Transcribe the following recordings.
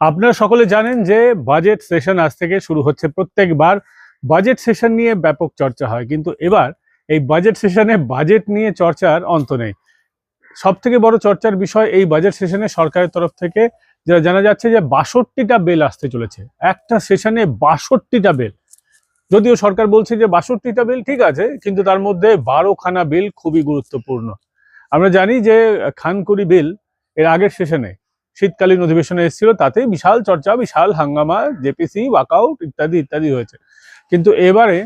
আপনারা সকলে জানেন যে বাজেট সেশন আজ থেকে শুরু হচ্ছে প্রত্যেকবার। বাজেট সেশন নিয়ে ব্যাপক চর্চা হয়, কিন্তু এবার এই বাজেট সেশনে বাজেট নিয়ে চর্চার অন্ত নেই। সব থেকে বড় চর্চার বিষয় এই বাজেট সেশনে সরকারের তরফ থেকে যেটা জানা যাচ্ছে যে বাষট্টিটা বেল আসতে চলেছে। একটা সেশনে বাষট্টিটা বেল যদিও সরকার বলছে যে বাষট্টিটা বিল ঠিক আছে, কিন্তু তার মধ্যে বারোখানা বিল খুবই গুরুত্বপূর্ণ। আমরা জানি যে খানকুড়ি বিল এর আগের সেশনে শীতকালীন অধিবেশনে এসেছিল তাতে বিশাল চর্চা, বিশাল হাঙ্গামা, জেপিসি, ওয়াকআউট ইত্যাদি ইত্যাদি হয়েছে। কিন্তু এবারে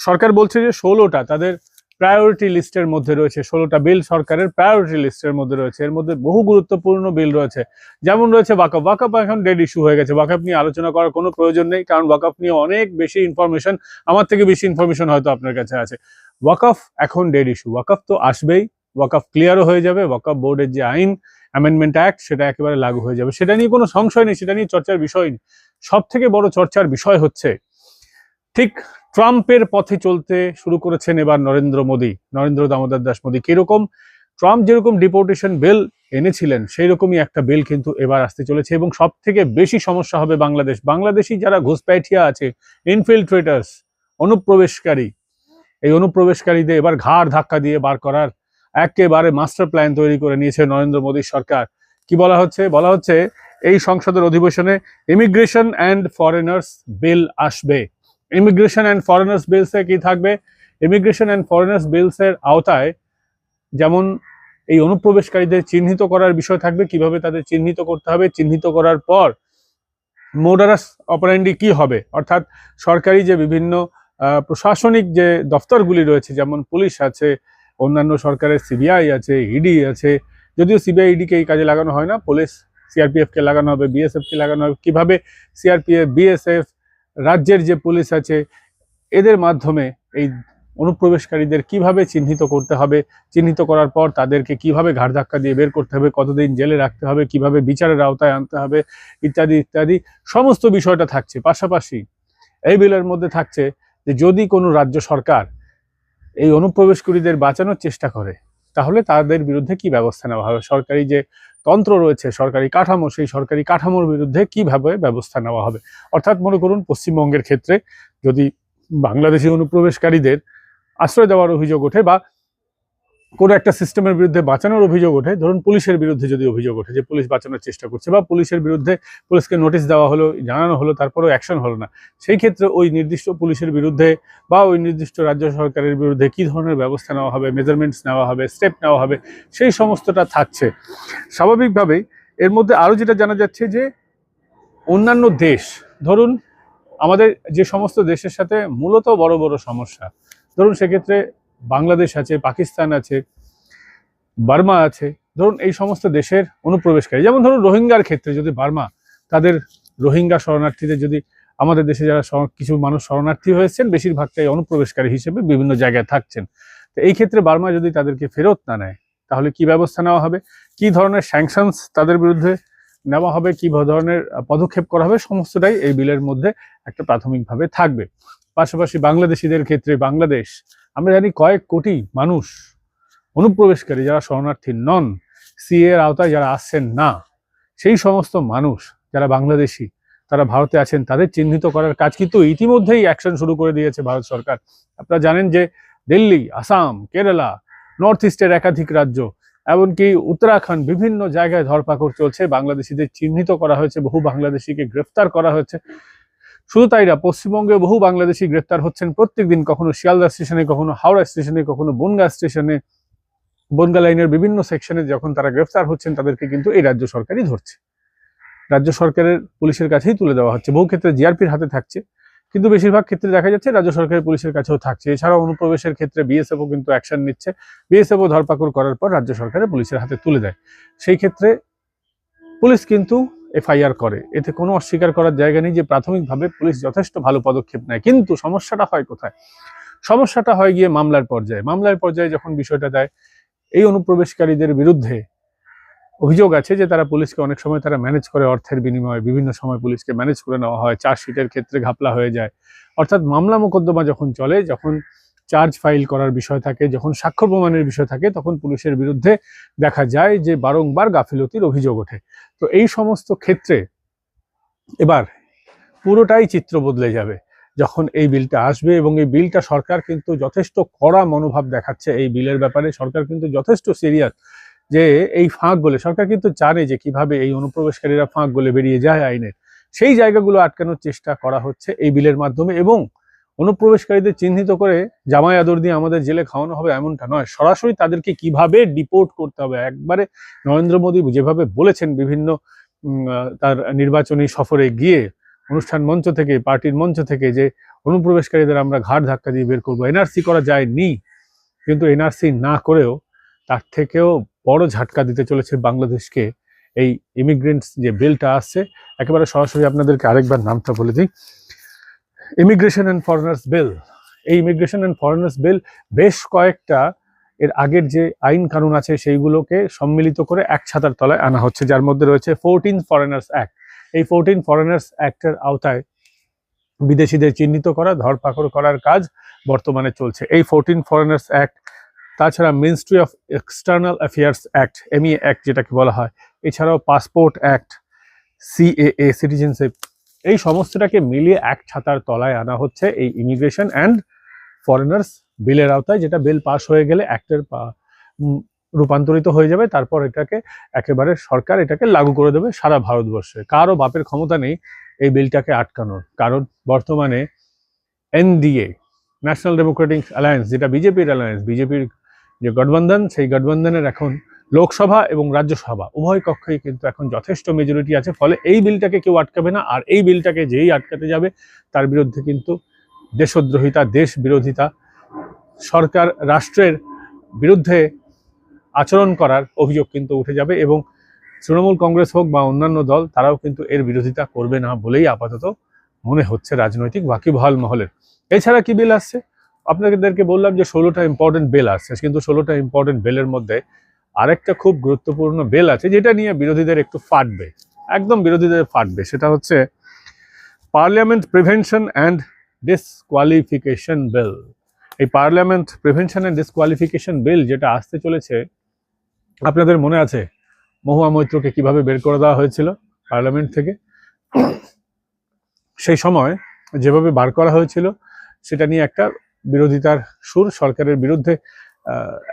সরকার বলছে যে ষোলোটা, তাদের প্রায়োরিটি লিস্টের মধ্যে রয়েছে, ষোলোটা বিল সরকারের প্রায়োরিটি লিস্টের মধ্যে রয়েছে। এর মধ্যে বহু গুরুত্বপূর্ণ বিল রয়েছে। যেমন রয়েছে ওয়াকআপ ওয়াকআপ এখন ডেড ইস্যু হয়ে গেছে। ওয়াকআপ নিয়ে আলোচনা করার কোনো প্রয়োজন নেই, কারণ ওয়াকআপ নিয়ে অনেক বেশি ইনফরমেশন আমার থেকে বেশি ইনফরমেশন হয়তো আপনার কাছে আছে। ওয়াকআপ এখন ডেড ইস্যু ওয়াকআপ তো আসবেই। ওয়াকআপ ক্লিয়ারও হয়ে যাবে ওয়াকআপ বোর্ডের যে আইন অ্যামেন্ডমেন্ট অ্যাক্ট সেটা একেবারে লাগু হয়ে যাবে। সেটা নিয়ে কোনো সংশয় নেই, সেটা নিয়ে চর্চার বিষয় নেই। সব থেকে বড় চর্চার বিষয় হচ্ছে, ঠিক ট্রাম্পের পথে চলতে শুরু করেছেন এবার নরেন্দ্র মোদী, নরেন্দ্র দামোদর দাস মোদী। কীরকম? ট্রাম্প যেরকম ডিপোর্টেশন বিল এনেছিলেন সেই রকমই একটা বিল কিন্তু এবার আসতে চলেছে এবং সব থেকে বেশি সমস্যা হবে বাংলাদেশ। বাংলাদেশি যারা ঘুষপ্যাঠিয়া আছে ইনফিল্ট্রেটার্স অনুপ্রবেশকারী, এই অনুপ্রবেশকারীদের এবার ঘাড় ধাক্কা দিয়ে বার করার একেবারে মাস্টার প্ল্যান তৈরি করে নিয়েছে নরেন্দ্র মোদী সরকার। কি বলা হচ্ছে? বলা হচ্ছে, এই সংসদের অধিবেশনে ইমিগ্রেশন অ্যান্ড ফরেনার্স বিল আসবে। ইমিগ্রেশন অ্যান্ড ফরেনার্স বিলসে কি থাকবে? ইমিগ্রেশন অ্যান্ড ফরেনার্স বিলসের আওতায় যেমন এই অনুপ্রবেশকারীদের চিহ্নিত করার বিষয় থাকবে, কীভাবে তাদের চিহ্নিত করতে হবে, চিহ্নিত করার পর মোডারাস অপারেন্ডি কি হবে? অর্থাৎ সরকারি যে বিভিন্ন প্রশাসনিক যে দফতরগুলি রয়েছে, যেমন পুলিশ আছে অন্যান্য সরকারের সিবিআই আছে ইডি আছে, যদিও সিবিআই ইডিকে এই কাজে লাগানো হয় না, পুলিশ সিআরপিএফ কে লাগানো হবে বিএসএফ কে লাগানো হবে, কীভাবে সিআরপিএফ বিএসএফ রাজ্যের যে পুলিশ আছে, এদের মাধ্যমে এই অনুপ্রবেশকারীদের কীভাবে চিহ্নিত করতে হবে, চিহ্নিত করার পর তাদেরকে কীভাবে ঘাড় ধাক্কা দিয়ে বের করতে হবে, কতদিন জেলে রাখতে হবে, কীভাবে বিচারের আওতায় আনতে হবে, ইত্যাদি ইত্যাদি, সমস্ত বিষয়টা থাকছে। পাশাপাশি এই বিলের মধ্যে থাকছে যে যদি কোনো রাজ্য সরকার এই অনুপ্রবেশকারীদের বাঁচানোর চেষ্টা করে, তাহলে তাদের বিরুদ্ধে কি ব্যবস্থা নেওয়া হবে? সরকারি যে তন্ত্র রয়েছে, সরকারি কাঠামো, সেই সরকারি কাঠামোর বিরুদ্ধে কীভাবে ব্যবস্থা নেওয়া হবে? অর্থাৎ মনে করুন, পশ্চিমবঙ্গের ক্ষেত্রে যদি বাংলাদেশি অনুপ্রবেশকারীদের আশ্রয় দেওয়ার অভিযোগ ওঠে বা কোনো একটা সিস্টেমের বিরুদ্ধে বাঁচানোর অভিযোগ ওঠে। ধরুন পুলিশের বিরুদ্ধে যদি অভিযোগ ওঠে যে পুলিশ বাঁচানোর চেষ্টা করছে বা পুলিশের বিরুদ্ধে পুলিশকে নোটিশ দেওয়া হলো, জানানো হলো, তারপরেও অ্যাকশন হলো না। সেই ক্ষেত্রে ওই নির্দিষ্ট পুলিশের বিরুদ্ধে বা ওই নির্দিষ্ট রাজ্য সরকারের বিরুদ্ধে কী ধরনের ব্যবস্থা নেওয়া হবে মেজারমেন্টস নেওয়া হবে স্টেপ নেওয়া হবে, সেই সমস্তটা থাকছে। স্বাভাবিকভাবেই এর মধ্যে আরও যেটা জানা যাচ্ছে যে অন্যান্য দেশ, ধরুন আমাদের যে সমস্ত দেশের সাথে মূলত বড় বড় সমস্যা, ধরুন সেক্ষেত্রে বাংলাদেশ আছে, পাকিস্তান আছে, বার্মা আছে, ধরুন এই সমস্ত দেশের অনুপ্রবেশকারী। যেমন ধরুন রোহিঙ্গার ক্ষেত্রে যদি বার্মা, তাদের রোহিঙ্গা শরণার্থীদের যদি আমাদের দেশে যারা কিছু মানুষ শরণার্থী হয়েছেন, বেশিরভাগটাই অনুপ্রবেশকারী হিসেবে বিভিন্ন জায়গায় থাকছেন। তো এই ক্ষেত্রে বার্মা যদি তাদেরকে ফেরত না নেয়, তাহলে কি ব্যবস্থা নেওয়া হবে? কি ধরনের স্যাংশনস তাদের বিরুদ্ধে নেওয়া হবে? কি ধরনের পদক্ষেপ করা হবে? সমস্তটাই এই বিলের মধ্যে একটা প্রাথমিকভাবে থাকবে। পাশাপাশি বাংলাদেশিদের ক্ষেত্রে বাংলাদেশ আমরা জানি কয়েক কোটি মানুষ অনুপ্রবেশকারী যারা শরণার্থী নন সিএ এর আওতায় যারা আসছেন না, সেই সমস্ত মানুষ যারা বাংলাদেশি, তারা ভারতে আছেন, তাদের চিহ্নিত করার কাজ কিন্তু ইতিমধ্যেই অ্যাকশন শুরু করে দিয়েছে ভারত সরকার। আপনারা জানেন যে দিল্লি, আসাম, কেরালা নর্থ ইস্টের একাধিক রাজ্য, এমনকি উত্তরাখণ্ড বিভিন্ন জায়গায় ধরপাকড় চলছে। বাংলাদেশিদের চিহ্নিত করা হয়েছে, বহু বাংলাদেশিকে গ্রেফতার করা হয়েছে। শুধু তাই না পশ্চিমবঙ্গে বহু বাংলাদেশি গ্রেফতার হচ্ছেন প্রত্যেকদিন, কখনো শিয়ালদা স্টেশনে, কখনো হাওড়া স্টেশনে, কখনো বনগা স্টেশনে। বনগা লাইনের বিভিন্ন সেকশনে যখন তারা গ্রেফতার হচ্ছেন, তাদেরকে কিন্তু এই রাজ্য সরকারই ধরছে। রাজ্য সরকারের পুলিশের কাছেই তুলে দেওয়া হচ্ছে। বহু ক্ষেত্রে জিআরপির হাতে থাকছে, কিন্তু বেশিরভাগ ক্ষেত্রে দেখা যাচ্ছে রাজ্য সরকারের পুলিশের কাছেও থাকছে। এছাড়াও অনুপ্রবেশের ক্ষেত্রে বিএসএফও কিন্তু অ্যাকশন নিচ্ছে। বিএসএফও ধরপাকড় করার পর রাজ্য সরকারের পুলিশের হাতে তুলে দেয়। সেই ক্ষেত্রে পুলিশ কিন্তু এফআইআর করে। এতে কোনো অস্বীকার করার জায়গা নেই যে প্রাথমিকভাবে পুলিশ যথেষ্ট ভালো পদক্ষেপ নেয়। কিন্তু সমস্যাটা হয় কোথায়? সমস্যাটা হয় গিয়ে মামলার পর্যায়ে। মামলার পর্যায়ে যখন বিষয়টা দেয় এই অনুপ্রবেশকারীদের বিরুদ্ধে অভিযোগ আছে যে তারা পুলিশকে অনেক সময় তারা ম্যানেজ করে অর্থের বিনিময়ে। বিভিন্ন সময় পুলিশকে ম্যানেজ করে নেওয়া হয়। চার্জশিটের ক্ষেত্রে ঘাপলা হয়ে যায়। অর্থাৎ মামলা মোকদ্দমা যখন চলে, যখন চার্জ ফাইল করার বিষয় থাকে, যখন সাক্ষ্য প্রমাণের বিষয় থাকে, তখন পুলিশের বিরুদ্ধে দেখা যায় যে বারংবার গাফিলতির অভিযোগ ওঠে। তো এই সমস্ত ক্ষেত্রে এবার পুরোটাই চিত্র বদলে যাবে। যখন এই বিলটা আসবে এবং এই বিলটা সরকার কিন্তু যথেষ্ট কড়া মনোভাব দেখাচ্ছে এই বিলের ব্যাপারে, সরকার কিন্তু যথেষ্ট সিরিয়াস যে এই ফাঁক গলে সরকার কিন্তু জানে যে কীভাবে এই অনুপ্রবেশকারীরা ফাঁক গলে বেরিয়ে যায় আইনের। সেই জায়গাগুলো আটকানোর চেষ্টা করা হচ্ছে এই বিলের মাধ্যমে এবং অনুপ্রবেশকারীদের চিহ্নিত করে জামাই আদর দিয়ে আমাদের জেলে খাওয়ানো হবে এমনটা নয়। সরাসরি তাদেরকে কীভাবে ডিপোর্ট করতে হবে? একবারে নরেন্দ্র মোদী যেভাবে বলেছেন বিভিন্ন তার নির্বাচনী সফরে গিয়ে অনুষ্ঠান মঞ্চ থেকে, পার্টির মঞ্চ থেকে যে অনুপ্রবেশকারীদের আমরা ঘাট ধাক্কা দিয়ে বের করব, এনআরসি করা যায়নি। কিন্তু এনআরসি না করেও তার থেকেও বড় ঝাটকা দিতে চলেছে বাংলাদেশকে। এই ইমিগ্রেন্টস যে বিলটা আসছে, একেবারে সরাসরি আপনাদেরকে আরেকবার নামটা বলে দিই। ইমিগ্রেশন অ্যান্ড ফরেনার্স বিল এই ইমিগ্রেশন অ্যান্ড ফরেনার্স বিল বেশ কয়েকটা এর আগের যে আইন কানুন আছে সেইগুলোকে সম্মিলিত করে এক ছাতার তলায় আনা হচ্ছে, যার মধ্যে রয়েছে ফোরটিন ফরেনার্স অ্যাক্ট এই ফোরটিন ফরেনার্স অ্যাক্টের আওতায় বিদেশিদের চিহ্নিত করা, ধরপাকড় করার কাজ বর্তমানে চলছে। এই ফোরটিন ফরেনার্স অ্যাক্ট তাছাড়া ministry of external affairs act MEA act যেটাকে বলা হয়, এছাড়াও পাসপোর্ট অ্যাক্ট সিএএ সিটিজেনশিপ এই সমস্তটাকে মিলিয়ে এক ছাতার তলায় আনা হচ্ছে এই ইমিগ্রেশন অ্যান্ড ফরেনার্স বিলের আওতায়, যেটা বিল পাস হয়ে গেলে অ্যাক্টের রূপান্তরিত হয়ে যাবে। তারপর এটাকে একেবারে সরকার এটাকে লাগু করে দেবে সারা ভারতবর্ষে। কারও বাপের ক্ষমতা নেই এই বিলটাকে আটকানোর। কারণ বর্তমানে এনডিএ ন্যাশনাল ডেমোক্রেটিক অ্যালায়েন্স যেটা বিজেপির অ্যালায়েন্স বিজেপির যে গঠবন্ধন, সেই গঠবন্ধনের এখন লোকসভা এবং রাজ্যসভা, উভয় কক্ষেই কিন্তু এখন যথেষ্ট মেজরিটি আছে, ফলে এই বিলটাকে কেউ আটকাবে না, আর এই বিলটাকে যেই আটকাতে যাবে, তার বিরুদ্ধে কিন্তু দেশদ্রোহিতা দেশ বিরোধিতা সরকার, রাষ্ট্রের বিরুদ্ধে আচরণ করার অভিযোগ কিন্তু উঠে যাবে এবং তৃণমূল কংগ্রেস হোক বা অন্যান্য দল, তারাও কিন্তু এর বিরোধিতা করবে না বলেই আপাতত মনে হচ্ছে রাজনৈতিক ওয়াকিবহাল মহলের। এছাড়া কি বিল আসছে? আপনাদেরকে বললাম যে ষোলোটা ইম্পর্টেন্ট বেল আসছে, কিন্তু ষোলোটা ইম্পর্টেন্ট বেলের মধ্যে আরেকটা খুব গুরুত্বপূর্ণ বেল আছে, যেটা নিয়ে বিরোধীদের একটু ফাটবে, একদম বিরোধীদের ফাটবে, সেটা হচ্ছে parliament prevention and disqualification bill এই parliament prevention and disqualification bill যেটা আসতে চলেছে, আপনাদের মনে আছে মহুয়া মৈত্রকে কীভাবে বের করে দেওয়া হয়েছিল পার্লামেন্ট থেকে? সেই সময় যেভাবে বার করা হয়েছিল, সেটা নিয়ে একটা বিরোধিতার সুর সরকারের বিরুদ্ধে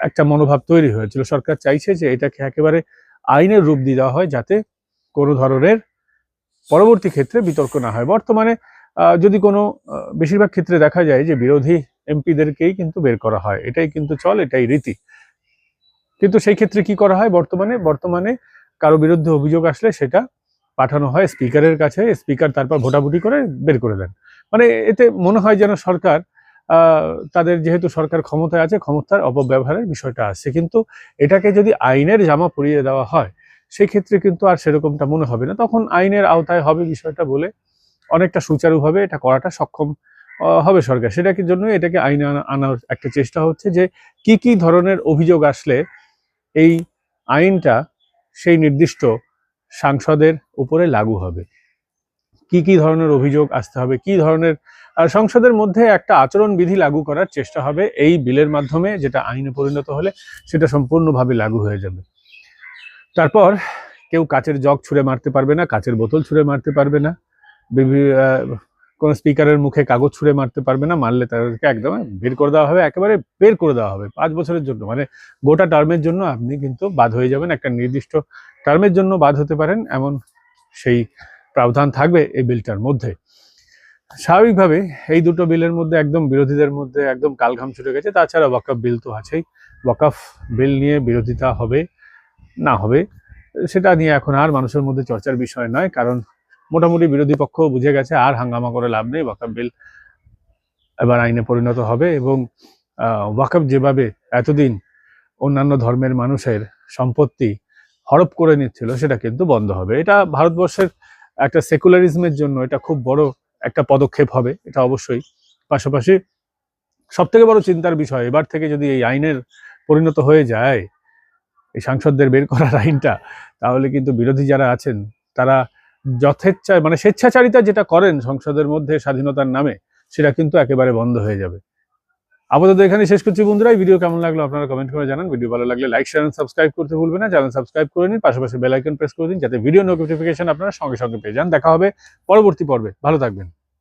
একটা মনোভাব তৈরি হয়েছিল। সরকার চাইছে যে এটাকে একেবারে আইনের রূপ দিয়ে দেওয়া হয় যাতে কোনো ধরনের পরবর্তী ক্ষেত্রে বিতর্ক না হয়। বর্তমানে যদি কোনো বেশিরভাগ ক্ষেত্রে দেখা যায় যে বিরোধী এমপিদেরকেই কিন্তু বের করা হয়। এটাই কিন্তু চল, এটাই রীতি। কিন্তু সেই ক্ষেত্রে কি করা হয় বর্তমানে? বর্তমানে কারও বিরুদ্ধে অভিযোগ আসলে সেটা পাঠানো হয় স্পিকারের কাছে, স্পিকার তারপর ভোটাভুটি করে বের করে দেন। মানে এতে মনে হয় যেন সরকার তাদের যেহেতু সরকার ক্ষমতায় আছে, ক্ষমতার অপব্যবহারের বিষয়টা আছে। কিন্তু এটাকে যদি আইনের জামা পরিয়ে দেওয়া হয় সেই ক্ষেত্রে কিন্তু আর সেরকমটা মনে হবে না। তখন আইনের আওতায় হবে বিষয়টা বলে অনেকটা সুচারুভাবে এটা করাটা সক্ষম হবে সরকার। সেটাকে জন্য এটাকে আইনে আনা- আনার একটা চেষ্টা হচ্ছে যে কি কি ধরনের অভিযোগ আসলে এই আইনটা সেই নির্দিষ্ট সাংসদের উপরে লাগু হবে। কি কি ধরনের অভিযোগ আসতে হবে, কি ধরনের সংসদের মধ্যে একটা আচরণ বিধি লাগু করার চেষ্টা হবে এই বিলের মাধ্যমে, যেটা আইনে পরিণত হলে সেটা সম্পূর্ণভাবে লাগু হয়ে যাবে। তারপর কেউ কাচের জগ ছুঁড়ে মারতে পারবে না, কাচের বোতল ছুঁড়ে মারতে পারবে না কোনো স্পিকারের মুখে কাগজ ছুঁড়ে মারতে পারবে না, মারলে তাদেরকে একদম বের করে দেওয়া হবে, একেবারে বের করে দেওয়া হবে পাঁচ বছরের জন্য। মানে গোটা টার্মের জন্য আপনি কিন্তু বাদ হয়ে যাবেন, একটা নির্দিষ্ট টার্মের জন্য বাদ হতে পারেন, এমন সেই প্রাবধান থাকবে এই বিলটার মধ্যে। স্বাভাবিকভাবে এই দুটো বিলের মধ্যে একদম বিরোধীদের মধ্যে একদম কালঘাম ছুটে গেছে, তাছাড়া ওয়াকফ বিল তো আছেই। ওয়াকাফ বিল নিয়ে বিরোধিতা হবে, না হবে, সেটা নিয়ে এখন আর মানুষের মধ্যে চর্চার বিষয় নয়, কারণ মোটামুটি বিরোধী পক্ষ বুঝে গেছে, আর হাঙ্গামা করে লাভ নেই, ওয়াকাফ বিল এবার আইনে পরিণত হবে এবং ওয়াকফ যেভাবে এতদিন অন্যান্য ধর্মের মানুষের সম্পত্তি হড়প করে নিচ্ছিল, সেটা কিন্তু বন্ধ হবে। এটা ভারতবর্ষের একটা সেকুলারিজমের জন্য এটা খুব বড় একটা পদক্ষেপ হবে, এটা অবশ্যই। পাশাপাশি সব থেকে বড় চিন্তার বিষয়, এবার থেকে যদি এই আইনের পরিণত হয়ে যায়, এই সাংসদদের বের করার আইনটা, তাহলে কিন্তু বিরোধী যারা আছেন, তারা যথেচ্ছা মানে স্বেচ্ছাচারিতা যেটা করেন সংসদের মধ্যে স্বাধীনতার নামে, সেটা কিন্তু একেবারে বন্ধ হয়ে যাবে। আপাতত এখানে শেষ করছি বন্ধুরা। এই ভিডিও কেমন লাগল আপনারা কমেন্ট করে জানান। ভিডিও ভালো লাগলে লাইক শেয়ার সাবস্ক্রাইব করতে ভুলবেন না। চ্যানেল সাবস্ক্রাইব করে নিন। পাশাপাশি বেল আইকন প্রেস করে দিন যাতে ভিডিও নোটিফিকেশন আপনারা সঙ্গে সঙ্গে পেয়ে যান। দেখা হবে পরবর্তী পর্বে। ভালো থাকবেন।